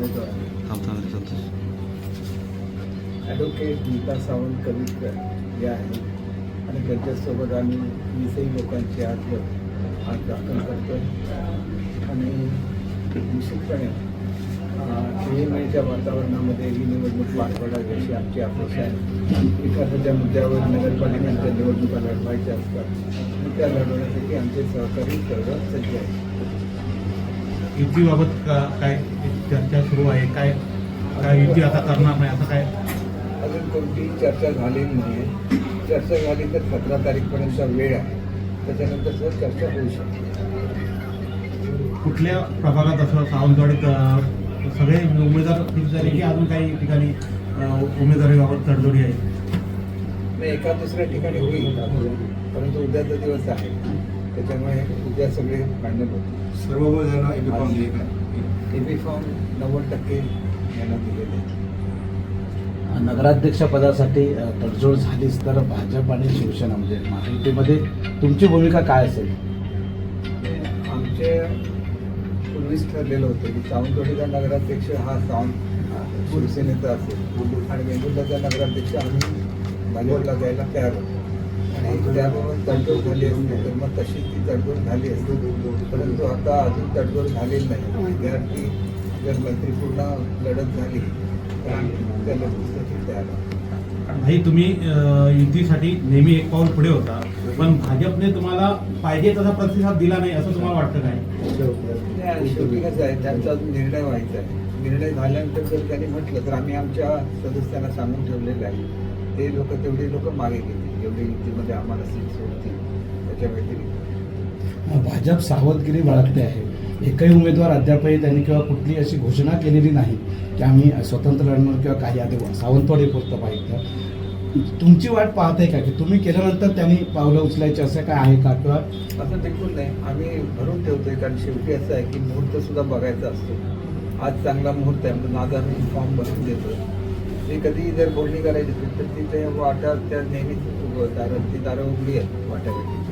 थांबतो सांगतो ॲडव्होकेट गीता सावंत कवित्र या आहेत आणि त्यांच्यासोबत आम्ही वीसही लोकांची आज आज दाखल करतो आणि निश्चितपणे नेहमीच्या वातावरणामध्ये ही निवडणूक पार पडावी अशी आमची अपेक्षा आहे विकासाच्या मुद्द्यावर नगरपालिकांच्या निवडणुका लढवायच्या असतात आणि त्या लढवण्यासाठी आमचे सहकारी सर्व सज्ज आहेत युतीबाबत काय चर्चा सुरू आहे. काय काय युती आता करणार नाही असं काय? अजून कोणतीही चर्चा झालेली नाही. चर्चा झाली तर सतरा तारीखपर्यंत वेळ आहे. त्याच्यानंतर सुद्धा चर्चा होऊ शकते. कुठल्या प्रभागात असं सावंतवाडीत सगळे उमेदवार फिक्स झाले की अजून काही ठिकाणी उमेदवारीबाबत तडजोडी आहे? नाही एका दुसऱ्या ठिकाणी होईल. परंतु उद्याचा दिवस आहे. त्याच्यामुळे उद्या सगळे फायनल होतील. सर्व उमेदवारांना एबी फॉर्म दिले काय एबी फॉर्म नव्वद टक्के यांना दिलेले आहेत. नगराध्यक्षपदासाठी अ, तडजोड झालीच तर भाजप आणि शिवसेना म्हणजे महायुतीमध्ये तुमची भूमिका काय असेल? आमचे पूर्वीच ठरलेलं होतं की सावंतवाडीचा नगराध्यक्ष हा सावंत शिवसेनेचा असेल. आणि वेंगुर्ल्याचा नगराध्यक्ष आम्ही भाजपला द्यायला तयार होतो. त्याबाबत तडजोड झाली असती तर मग तशी ती तडजोड झाली असती. परंतु आता अजून तडजोड झालेली नाही. विद्यार्थी जर मैत्रीपूर्ण लढत झाली तर आम्ही त्या लढतीसाठी तयार आहोत नाही तुम्ही युतीसाठी नेहमी एक पाऊल पुढे होता. पण भाजपने तुम्हाला पाहिजे तसा प्रतिसाद दिला नाही असं तुम्हाला वाटतं काय? शेवटी कसं आहे. त्यांचा अजून निर्णय व्हायचा आहे. निर्णय झाल्यानंतर जर त्यांनी म्हटलं तर आम्ही आमच्या सदस्यांना सांगून ठेवलेलं आहे. ते लोक तेवढे लोक मागे घेतील. जेवढे युतीमध्ये आम्हाला सीट सोडतील. त्याच्या व्यतिरिक्त. भाजप सावधगिरी बाळगते आहे. एकही उमेदवार अद्यापही त्यांनी किंवा कुठली अशी घोषणा केलेली नाही की आम्ही स्वतंत्र लढणार किंवा काही आधी सावंतवाडी पुरतं पाहिजे. तुमची वाट पाहते का? की तुम्ही केल्यानंतर त्यांनी पावलं उचलायची असं काय आहे का? किंवा असं बिलकुल नाही. आम्ही भरून ठेवतोय कारण शेवटी असं आहे की मुहूर्त सुद्धा बघायचा असतो. आज चांगला मुहूर्त आहे म्हणून आज आम्ही फॉर्म भरून देतो ती कधी जर बोलणी करायची असेल तर तिथे वाटा त्या नेहमीच दारं ती दारं उघडी आहेत वाट्याकडे